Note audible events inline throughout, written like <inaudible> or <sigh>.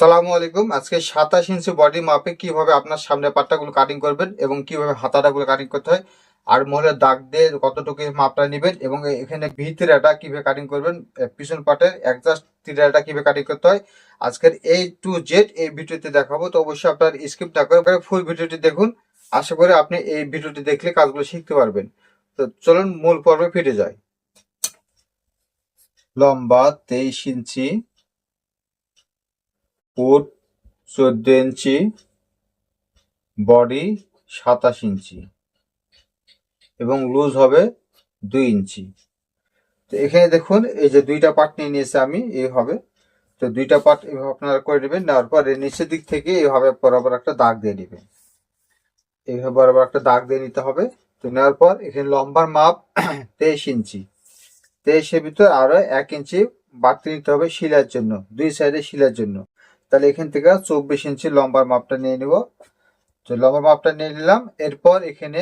আসসালামু আলাইকুম। আজকে সাতাশ ইঞ্চি বডি মাপে কীভাবে আপনার সামনে পাট্টাগুলো কাটিং করবেন এবং কীভাবে হাতাটাগুলো কাটিং করতে হয় আর মহলের দাগ দিয়ে কতটুকু মাপটা নেবেন এবং এখানে ভিতরেটা কীভাবে কাটিং করবেন পিছন পাটের একজাস্ট তিরাটা কীভাবে কাটিং করতে হয়, আজকের এই টু জেড এই ভিডিওতে দেখাবো। তো অবশ্যই আপনার স্কিপ না করে ফুল ভিডিওটি দেখুন। আশা করি আপনি এই ভিডিওটি দেখলে কাজগুলো শিখতে পারবেন। তো চলুন মূল পর্বে ফিরে যাই। লম্বা তেইশ ইঞ্চি ফুট চোদ্দ ইঞ্চি, বডি সাতাশ ইঞ্চি এবং লুজ হবে দুই ইঞ্চি। তো এখানে দেখুন, এই যে দুইটা পার্ট নিয়ে নিয়েছে আমি, এই হবে। তো দুইটা পার্ট এইভাবে আপনারা করে নেবেন, নেওয়ার পর নিচের দিক থেকে এইভাবে বরাবর একটা দাগ দিয়ে নেবেন। এইভাবে বরাবর একটা দাগ দিয়ে নিতে হবে। তো নেওয়ার পর এখানে লম্বার মাপ <clears throat> তেইশ ইঞ্চি। তেইশের ভিতর আরও এক ইঞ্চি বাড়তি নিতে হবে শিলার জন্য, দুই সাইডে শিলার জন্য। তাহলে এখান থেকে চব্বিশ ইঞ্চি লম্বার মাপটা নিয়ে নিব। তো লম্বার মাপটা নিয়ে নিলাম। এরপর এখানে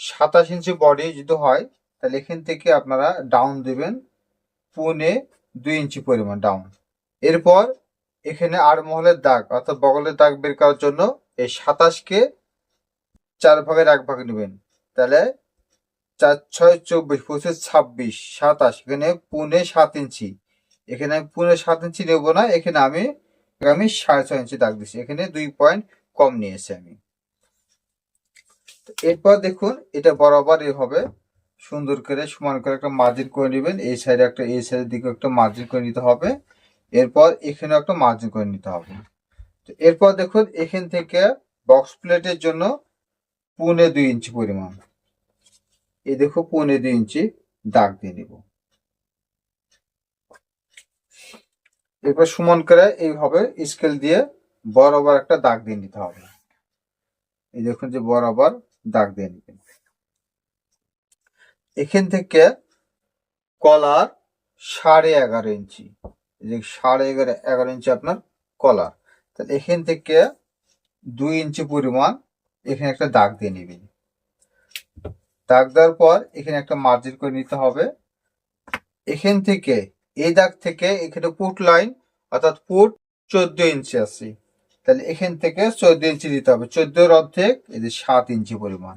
সাতাশ ইঞ্চি বডি যদি হয়, তাহলে এখান থেকে আপনারা ডাউন দিবেন। পুনে দুই ইঞ্চি পরিমাণ ডাউন এরপর এখানে আর মহলের দাগ অর্থাৎ বগলের দাগ বের করার জন্য এই সাতাশকে চার ভাগের এক ভাগ নেবেন। তাহলে চার, ছয়, চব্বিশ, পঁচিশ, ছাব্বিশ, সাতাশ, এখানে পুনে সাত ইঞ্চি। এখানে আমি পুনে সাত ইঞ্চি নেব না, এখানে আমি আমি সাড়ে ছয় ইঞ্চি দাগ দিচ্ছি এখানে দুই পয়েন্ট কম নিয়েছি আমি। এরপর দেখুন, এটা বরাবর হবে। সুন্দর করে সমান করে একটা মার্জিন করে নেবেন। এই সাইডে একটা, এই সাইডের দিকে একটা মার্জিন করে নিতে হবে। এরপর এখানে একটা মার্জিন করে নিতে হবে। তো এরপর দেখুন, এখান থেকে বক্স প্লেটের জন্য পুনে দুই ইঞ্চি পরিমাণ। এই দেখো পুনে দুই ইঞ্চি দাগ দিয়ে নিব। এরপর সুমন করে এইভাবে স্কেল দিয়ে বরাবর একটা দাগ দিয়ে নিতে হবে। এই দেখুন যে বরাবর দাগ দিয়ে নিবেন এখান থেকে কলার সাড়ে এগারো ইঞ্চি। যে সাড়ে এগারো এগারো ইঞ্চি আপনার কলার তাহলে এখান থেকে দুই ইঞ্চি পরিমাণ এখানে একটা দাগ দিয়ে নেবেন। দাগ দেওয়ার পর এখানে একটা মার্জিন করে নিতে হবে। এখান থেকে, এই দাগ থেকে এখানে পুট লাইন অর্থাৎ পুট চোদ্দ ইঞ্চি আছে। তাহলে এখান থেকে চোদ্দ ইঞ্চি দিতে হবে। চোদ্দোর অর্ধেক, এই যে সাত ইঞ্চি পরিমাণ।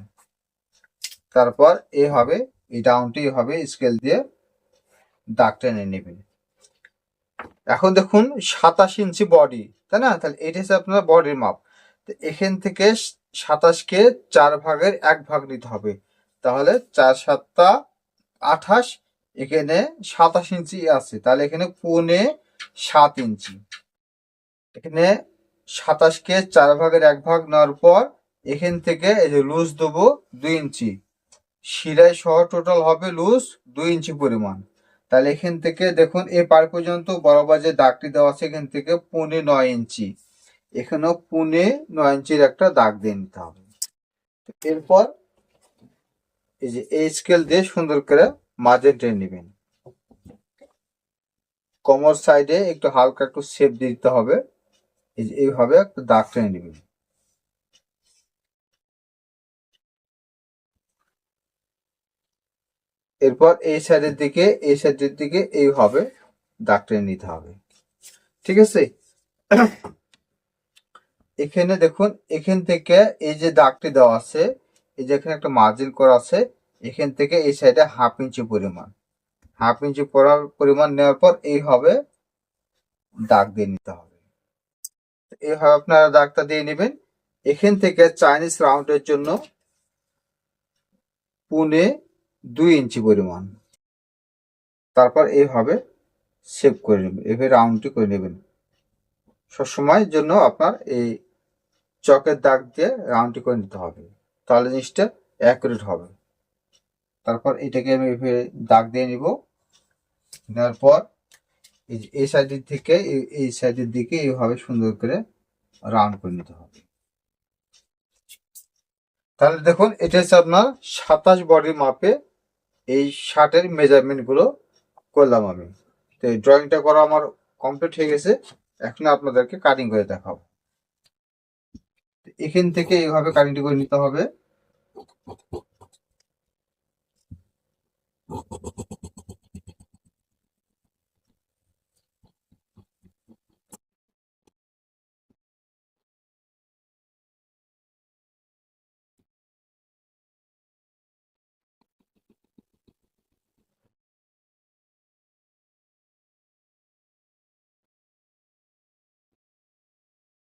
তারপর এ হবে, এই ডাউনটি হবে, স্কেল দিয়ে দাগ টেনে নেবেন। এখন দেখুন, সাতাশ ইঞ্চি বডি, তাই না? তাহলে এটা হচ্ছে আপনার বডির মাপ। তো এখান থেকে সাতাশকে চার ভাগের এক ভাগ নিতে হবে। তাহলে চার সাতটা আঠাশ, এখানে সাতাশ ইঞ্চি আছে। তাহলে এখানে পৌনে সাত ইঞ্চি। এখানে সাতাশকে চার ভাগের এক ভাগ নেওয়ার পর এখান থেকে এই যে লুজ দেবো দুই ইঞ্চি। শিরাই সহ টোটাল হবে লুজ দুই ইঞ্চি পরিমাণ। তাহলে এখান থেকে দেখুন, এ পার পর্যন্ত বরাবর যে দাগটি দেওয়া আছে এখান থেকে পৌনে নয় ইঞ্চি। এখানেও পুনে নয় ইঞ্চির একটা দাগ দিয়ে নিতে হবে। এরপর এই যে এই স্কেল দিয়ে সুন্দর করে মাঝে টেনে নেবেন। কোমর সাইডে একটু হালকা একটু শেপ দিতে হবে। এই এইভাবে একটা দাগ টেনে নেবেন। এরপর এই সাইডের দিকে, এই সাইডের দিকে এইভাবে দাগ টেনে নিতে হবে। ঠিক আছে? এখানে দেখুন, এখান থেকে এই যে দাগটি দেওয়া আছে, এই যে এখানে একটা মার্জিন করা আছে, এখান থেকে এই সাইডে হাফ ইঞ্চি পরিমাণ। হাফ ইঞ্চি পরার পরিমাণ নেওয়ার পর এইভাবে দাগ দিয়ে নিতে হবে। এইভাবে আপনারা দাগটা দিয়ে নেবেন। এখান থেকে চাইনিজ রাউন্ডের জন্য পুনে দুই ইঞ্চি পরিমাণ। তারপর এইভাবে সেভ করে নেবেন এভাবে রাউন্ডটি করে নেবেন। সবসময়ের জন্য আপনার এই চকের দাগ দিয়ে রাউন্ডটি করে নিতে হবে। তাহলে জিনিসটা অ্যাকুরেট হবে। তারপর এটাকে আমি এভাবে দাগ দিয়ে নিব। নেওয়ার পর এই এই সাইডের থেকে এই- সাইডের দিকে এইভাবে সুন্দর করে রাউন্ড করে নিতে হবে। তাহলে দেখুন, এটা হচ্ছে আপনার সাতাশ বডির মাপে এই শার্টের মেজারমেন্টগুলো করলাম আমি। তো এই ড্রয়িংটা করা আমার কমপ্লিট হয়ে গেছে। এখন আপনাদেরকে কাটিং করে দেখাবো। এখান থেকে এইভাবে কাটিংটি করে নিতে হবে।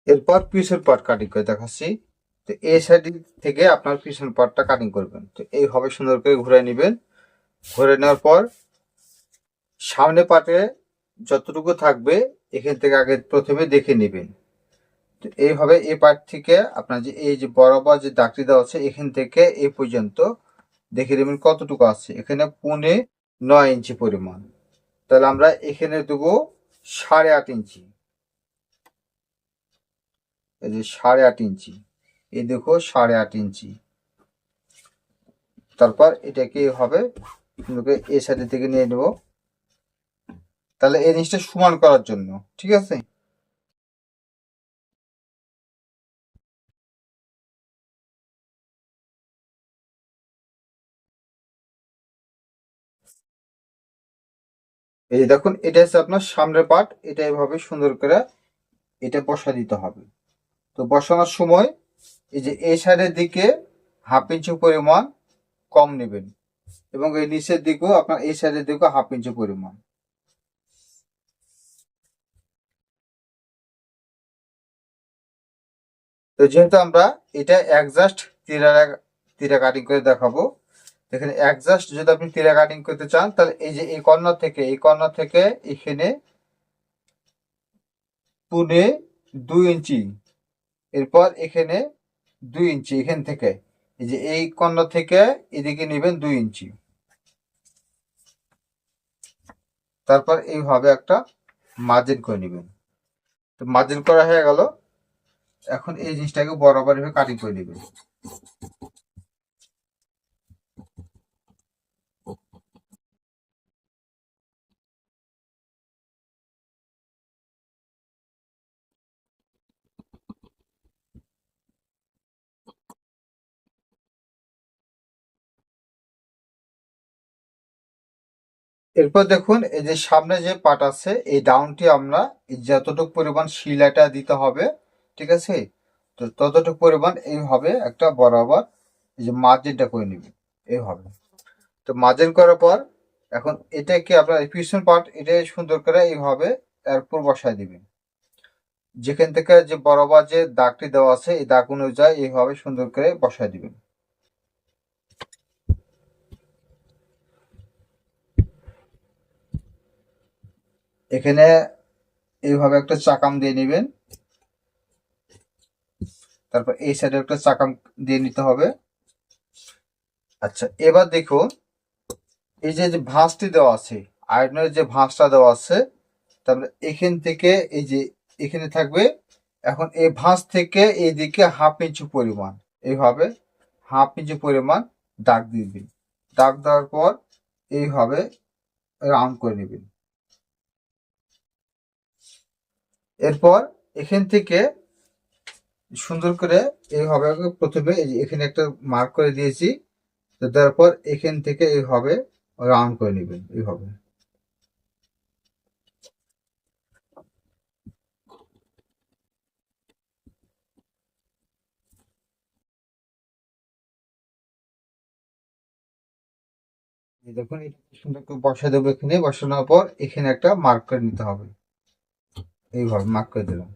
এরপর পিছন পার্ট কাটিং করে দেখাচ্ছি। তো এই সাইড থেকে আপনার পিছন পার্টটা কাটিং করবেন। তো এইভাবে সুন্দর করে ঘুরে নেবেন। ঘুরে নেওয়ার পর সামনে পার্টে যতটুকু থাকবে, এখান থেকে আগে প্রথমে দেখে নেবেন। তো এইভাবে এই পার্ট থেকে আপনার যে এই যে বরাবর যে দাগটি দেওয়া আছে, এখান থেকে এই পর্যন্ত দেখে নেবেন কতটুকু আছে। এখানে পুনে নয় ইঞ্চি পরিমাণ। তাহলে আমরা এখানে দেবো সাড়ে আট ইঞ্চি। এই যে সাড়ে আট ইঞ্চি। এই দেখো সাড়ে আট ইঞ্চি। তারপর এটাকে হবে সুন্দর এই সাইডের থেকে নিয়ে নেব। তাহলে এই জিনিসটা সমান করার জন্য, ঠিক আছে? এই দেখুন, এটা হচ্ছে আপনার সামনের পার্ট এটা এভাবে সুন্দর করে এটা বসা দিতে হবে। তো বসানোর সময় এই যে এই সাইডের দিকে হাফ ইঞ্চি পরিমাণ কম নেবেন এবং এই নিচের দিকেও আপনার এই সাইডের দিকেও হাফ ইঞ্চি পরিমাণ। তো যেহেতু আমরা এটা একজাস্ট তীরা তীরা কাটিং করে দেখাবো, এখানে একজাস্ট যদি আপনি তিরা কাটিং করতে চান, তাহলে এই যে এই কর্নার থেকে, এই কর্নার থেকে এখানে পুনে দুই ইঞ্চি এরপর এখানে দুই ইঞ্চি, এখান থেকে। এই যে এই কন্যা থেকে এদিকে নেবেন দুই ইঞ্চি। তারপর এইভাবে একটা মার্জিন করে নেবেন। তো মার্জিন করা হয়ে গেল। এখন এই জিনিসটাকে বরাবর এভাবে কাটিং করে নেবেন। এরপর দেখুন, এই যে সামনে যে পার্ট আছে, এই ডাউনটি আমরা যতটুকু পরিমাণ শিলাটা দিতে হবে, ঠিক আছে? তো ততটুকু পরিমাণ এইভাবে একটা বরাবর, এই যে মার্জিনটা করে নিবে এইভাবে তো মার্জিন করার পর এখন এটাকে আপনার পিছন পার্ট এটা সুন্দর করে এইভাবে এরপর বসায় দিবেন যেখান থেকে যে বরাবর যে দাগটি দেওয়া আছে, এই দাগ অনুযায়ী এইভাবে সুন্দর করে বসায় দিবেন এখানে এইভাবে একটা চাকাম দিয়ে নেবেন। তারপর এই সাইডে একটা চাকাম দিয়ে নিতে হবে। আচ্ছা এবার দেখো এই যে ভাঁজটি দেওয়া আছে আয়রনের যে ভাঁজটা দেওয়া আছে, তারপরে এখান থেকে এই যে, এখানে থাকবে, এখন এই ভাঁজ থেকে এইদিকে হাফ ইঞ্চি পরিমাণ, এইভাবে হাফ ইঞ্চি পরিমাণ দাগ দিবেন। দাগ দেওয়ার পর এইভাবে রাউন্ড করে নেবেন। এরপর এখান থেকে সুন্দর করে এইভাবে প্রথমে এখানে একটা মার্ক করে দিয়েছি। তো তারপর এখান থেকে এইভাবে রাউন্ড করে নেবেন এইভাবে দেখুন সুন্দর করে বসা দেবো এখানে। বসানোর পর এখানে একটা মার্ক করে নিতে হবে। এইভাবে মার্ক করে দিলাম।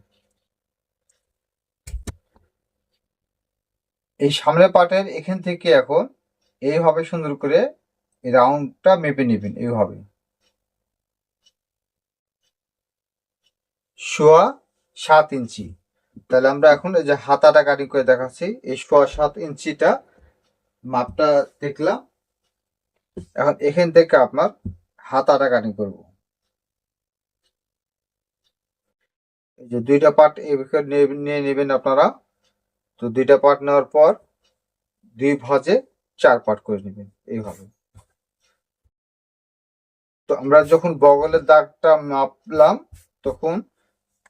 এই সামনের পার্টের এখান থেকে এখন এইভাবে সুন্দর করে রাউন্ডটা মেপে নেবেন এইভাবে। শোয়া সাত ইঞ্চি। তাহলে আমরা এখন এই যে হাতাটা কাটিং করে দেখাচ্ছি, এই শোয়া সাত ইঞ্চিটা মাপটা দেখলাম। এখন এখান থেকে আপনার হাতাটা কাটিং করব। এই যে দুইটা পার্ট নিয়ে নেবেন আপনারা। তো দুইটা পার্ট নেওয়ার পর দুই ভাজে চার পার্ট করে নেবেন এইভাবে। তো আমরা যখন বগলের দাগটা মাপলাম, তখন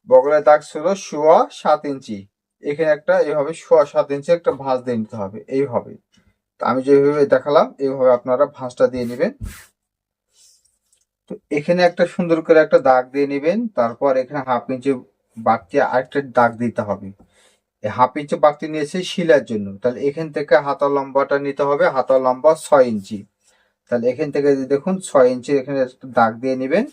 বগলের দাগ ছিল সোয়া সাত ইঞ্চি। এখানে একটা এইভাবে সোয়া সাত ইঞ্চি একটা ভাঁজ দিয়ে নিতে হবে, এইভাবে। তো আমি যেভাবে দেখালাম, এইভাবে আপনারা ভাঁজটা দিয়ে নেবেন। তো এখানে একটা সুন্দর করে একটা দাগ দিয়ে নেবেন, তারপর এখানে হাফ ইঞ্চি বাড়তি আরেকটা দাগ দিতে হবে। হাফ ইঞ্চি বাড়তি নিয়েছে শিলার জন্য। তাহলে এখান থেকে হাতা লম্বাটা নিতে হবে হাতা লম্বা ছয় ইঞ্চি। তাহলে এখান থেকে দেখুন, ছয় ইঞ্চি এখানে দাগ দিয়ে নেবেন।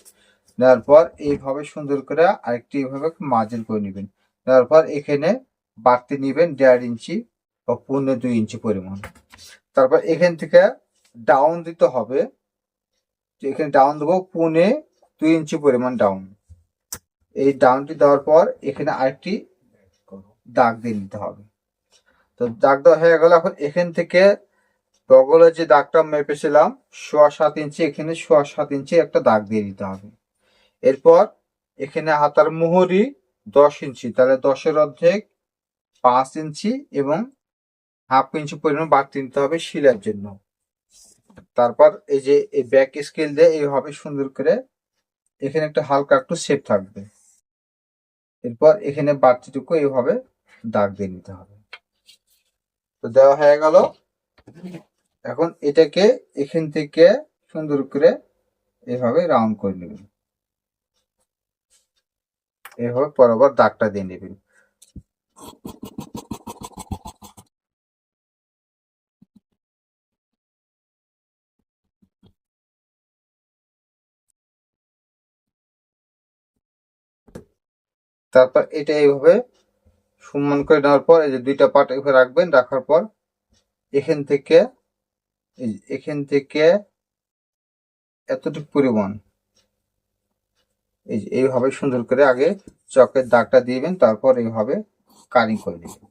নেওয়ার পর এইভাবে সুন্দর করে আরেকটি এইভাবে মার্জিন করে নেবেন। নেওয়ার পর এখানে বাড়তি নেবেন দেড় ইঞ্চি বা পৌনে দুই ইঞ্চি পরিমাণ। তারপর এখান থেকে ডাউন দিতে হবে। এখানে ডাউন দেবো, পৌনে দুই ইঞ্চি পরিমাণ ডাউন এই ডাউনটি দেওয়ার পর এখানে আরেকটি দাগ দিয়ে নিতে হবে। তো দাগ দেওয়া হয়ে গেল, এখন এখান থেকে বগলের যে দাগটা মেপেছিলাম, সোয়া সাত ইঞ্চি, এখানে সোয়া সাত ইঞ্চি একটা দাগ দিয়ে দিতে হবে। এরপর এখানে হাতার মুহুরি দশ ইঞ্চি, তাহলে দশের অর্ধেক পাঁচ ইঞ্চি এবং হাফ ইঞ্চি পরিমাণ বাড়তি নিতে হবে শিলার জন্য। তারপর এই যে এই ব্যাক স্কেল দিয়ে এইভাবে সুন্দর করে এখানে একটা হালকা একটু শেপ থাকবে। এরপর এখানে বাড়তিটুকু এইভাবে দাগ দিয়ে নিতে হবে। তো দেওয়া হয়ে গেল। এখন এটাকে এখান থেকে সুন্দর করে এভাবে রাউন্ড করে নেবেন। এভাবে বরাবর দাগটা দিয়ে নেবেন। তারপর এটা এইভাবে সমান করে নেওয়ার পর এই যে দুইটা পার্ট এভাবে রাখবেন, রাখার পর এখান থেকে এখান থেকে এতটুকু পরিমাণ, এই যে এইভাবে সুন্দর করে আগে চকের দাগটা দিবেন, তারপর এইভাবে কারিং করে দিবেন।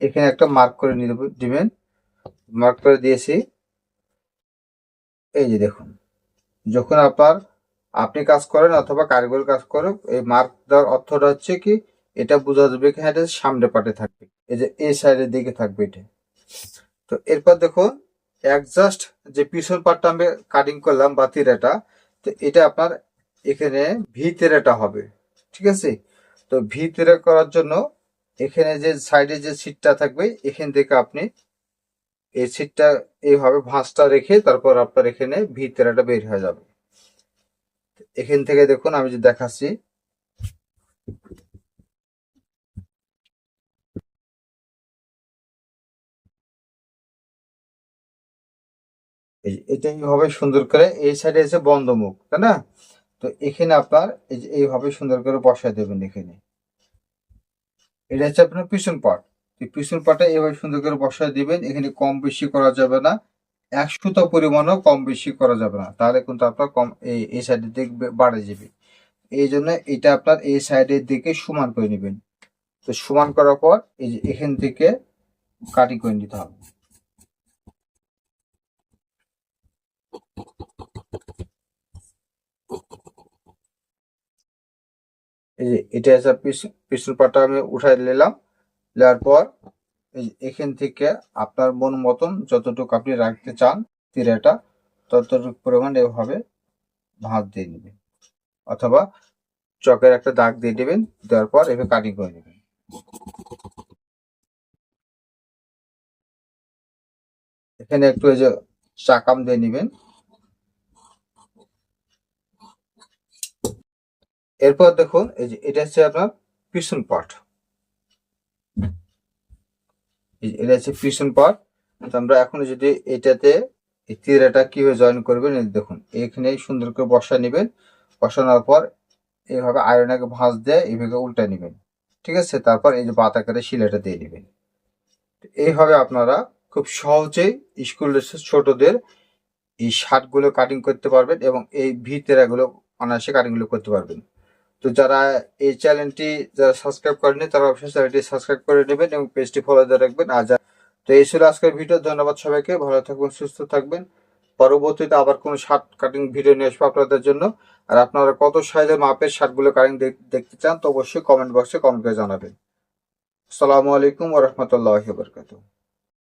এখানে একটা মার্ক করে দিবেন, মার্ক করে দিয়েছি। এই যে দেখুন, যখন আপনার, আপনি কাজ করেন অথবা কারিগর কাজ করে এই মার্ক দেওয়ার অর্থটা হচ্ছে কি, এটা বোঝা যাবে কি হ্যাঁ সামনে পাটে থাকবে, এই যে এই সাইডের দিকে থাকবে এটা। তো এরপর দেখুন একজাস্ট যে পিছন পাটটা আমি কাটিং করলাম বা তিরাটা, তো এটা আপনার এখানে ভি তেরাটা হবে, ঠিক আছে? তো ভি তেরা করার জন্য এখানে যে সাইডে যে সিটটা থাকবে, এখান থেকে আপনি এই সিটটা এইভাবে ভাঁজটা রেখে তারপর আপনার এখানে ভি তেরাটা বের হয়ে যাবে। এখান থেকে দেখুন, আমি যে দেখাচ্ছি। এই- এটাই হবে সুন্দর করে এই সাইডে এসে বন্ধ মুখ তাই না? তো এখানে আপনার এইভাবে সুন্দর করে বসায় দেবেন এখানে। এটা হচ্ছে আপনার পিছন পার্ট পিছন পাটা এইভাবে সুন্দর করে বসায় দিবেন, এখানে কম বেশি করা যাবে না। এক সুতো পরিমাণও কম বেশি করা যাবে না। তাহলে কিন্তু আপনার কম এই এই সাইডের দিক বাড়ে যাবে। এই জন্য এটা আপনার এই সাইডের দিকে সমান করে নেবেন। তো সমান করার পর এই যে এখান থেকে কাটিং করে নিতে হবে। এই যে এটা হচ্ছে পিছ- পিছন পাটা আমি উঠাই নিলাম। নেওয়ার পর এখান থেকে আপনার মন মতন যতটুকু আপনি রাখতে চান তিরাটা, ততটুকু পরিমাণ এভাবে ভাঁজ দিয়ে নেবেন। অথবা চকের একটা দাগ দিয়ে দেবেন দেওয়ার পর এভাবে কাটিং করে নেবেন। এখানে একটু এই যে চাকাম দিয়ে নেবেন। এরপর দেখুন, এই যে এটা হচ্ছে আপনার পিছন পার্ট এই যে এটা হচ্ছে পিছন পার্ট আমরা এখন যদি এটাতে এই তিরাটা কীভাবে জয়েন করবেন দেখুন এখানে সুন্দর করে বসা নেবেন। বসানোর পর এইভাবে আয়রনাকে ভাঁজ দিয়ে এইভাবে উল্টা নেবেন। ঠিক আছে? তারপর এই যে বাতাকারে শিলাটা দিয়ে নেবেন। এইভাবে আপনারা খুব সহজেই স্কুল ড্রেসের ছোটদের এই শার্টগুলো কাটিং করতে পারবেন এবং এই ভিতেরাগুলো অনায়াসে কাটিংগুলো করতে পারবেন। তো যারা এই চ্যানেলটি যারা সাবস্ক্রাইব করেনি তারা অবশ্যই চ্যানেলটি সাবস্ক্রাইব করে নেবেন এবং পেজটি ফলো দিয়ে রাখবেন। আর তো এই ছিল আজকের ভিডিও ধন্যবাদ সবাইকে, ভালো থাকবেন, সুস্থ থাকবেন। পরবর্তীতে আবার কোনো শার্ট কাটিং ভিডিও নিয়ে আসব আপনাদের জন্য। আর আপনারা কত সাইজের মাপের শার্টগুলো কাটিং দেখতে চান, তো অবশ্যই কমেন্ট বক্সে কমেন্ট করে জানাবেন। আসসালামু আলাইকুম ওরহমতুল্লাহ বরকাতুহ।